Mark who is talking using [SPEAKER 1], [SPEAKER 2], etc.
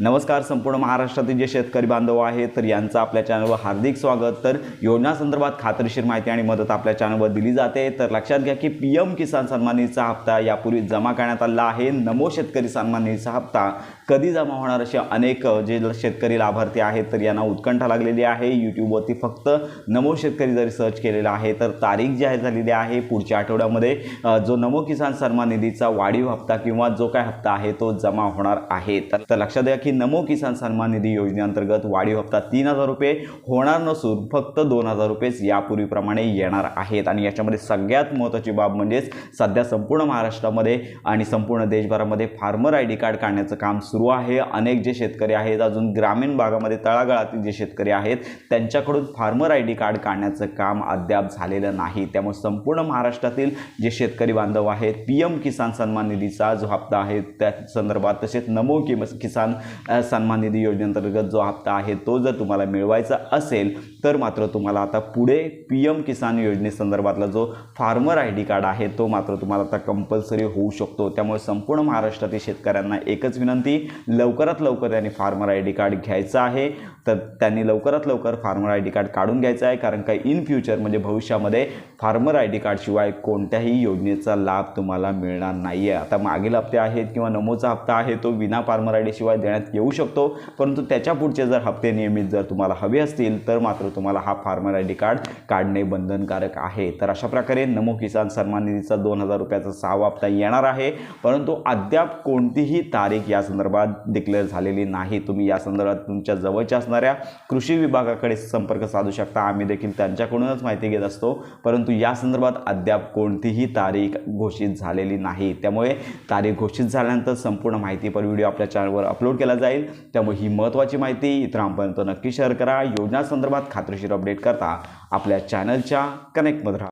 [SPEAKER 1] नमस्कार संपूर्ण महाराष्ट्रातील जे शेतकरी बांधव आहेत तर यांचं आपल्या चॅनलवर हार्दिक स्वागत. तर योजनासंदर्भात खात्रीशीर माहिती आणि मदत आपल्या चॅनलवर दिली जाते. तर लक्षात घ्या की पी एम किसान सन्मान निधीचा हप्ता यापूर्वी जमा करण्यात आला आहे. नमो शेतकरी सन्मान निधीचा हप्ता कधी जमा होणार असे अनेक जे शेतकरी लाभार्थी आहेत तर यांना उत्कंठा लागलेली आहे. यूट्यूबवरती फक्त नमो शेतकरी जरी सर्च केलेला आहे तर तारीख जाहीर झालेली आहे पुढच्या आठवड्यामध्ये जो नमो किसान सन्मान निधीचा वाढीव हप्ता किंवा जो काय हप्ता आहे तो जमा होणार आहे. तर तर लक्षात घ्या की की नमो किसान सन्मान निधी योजनेअंतर्गत वाढीव हप्ता तीन हजार रुपये होणार नसून फक्त दोन हजार रुपयेच यापूर्वीप्रमाणे येणार आहेत. आणि याच्यामध्ये सगळ्यात महत्त्वाची बाब म्हणजेच सध्या संपूर्ण महाराष्ट्रामध्ये आणि संपूर्ण देशभरामध्ये फार्मर आय डी कार्ड काढण्याचं काम सुरू आहे. अनेक जे शेतकरी आहेत अजून ग्रामीण भागामध्ये तळागाळातील जे शेतकरी आहेत त्यांच्याकडून फार्मर आय डी कार्ड काढण्याचं काम अद्याप झालेलं नाही. त्यामुळे संपूर्ण महाराष्ट्रातील जे शेतकरी बांधव आहेत पी एम किसान सन्मान निधीचा जो हप्ता आहे त्या संदर्भात तसेच नमो किम किसान सन्मान निधी योजनेअंतर्गत जो हप्ता आहे तो जर तुम्हाला मिळवायचा असेल तर मात्र तुम्हाला आता पुढे पी एम किसान योजनेसंदर्भातला जो फार्मर आय डी कार्ड आहे तो मात्र तुम्हाला आता कंपल्सरी होऊ शकतो. त्यामुळे संपूर्ण महाराष्ट्रातील शेतकऱ्यांना एकच विनंती लवकरात लवकर त्यांनी फार्मर आय डी कार्ड घ्यायचं आहे. तर त्यांनी लवकरात लवकर फार्मर आय डी कार्ड काढून घ्यायचं आहे कारण का इन फ्युचर म्हणजे भविष्यामध्ये फार्मर आय डी कार्डशिवाय कोणत्याही योजनेचा लाभ तुम्हाला मिळणार नाही आहे आता मागील हप्ते आहेत किंवा नमोचा हप्ता आहे तो विना फार्मर आय डीशिवाय देण्यात येऊ शकतो. परंतु त्याच्या पुढचे जर हप्ते नियमित जर तुम्हाला हवे असतील तर मात्र तुम्हाला हा फार्मर आय डी कार्ड काढणे बंधनकारक आहे. तर अशा प्रकारे नमो किसान सन्मान निधीचा दोन हजार रुपयाचा सहावा हप्ता येणार आहे. परंतु अद्याप कोणतीही तारीख या संदर्भात डिक्लेअर झालेली नाही. तुम्ही या संदर्भात तुमच्या जवळच्या असणाऱ्या कृषी विभागाकडे संपर्क साधू शकता. आम्ही देखील त्यांच्याकडूनच माहिती घेत असतो. परंतु या संदर्भात अद्याप कोणतीही तारीख घोषित झालेली नाही. त्यामुळे तारीख घोषित झाल्यानंतर संपूर्ण माहितीपर व्हिडिओ आपल्या चॅनलवर अपलोड केला जाईल. त्यामुळे ही महत्त्वाची माहिती इतरांपर्यंत नक्की शेअर करा. योजनासंदर्भात खात्रीशीर अपडेट करता आपल्या चॅनलच्या कनेक्टमध्ये राहा.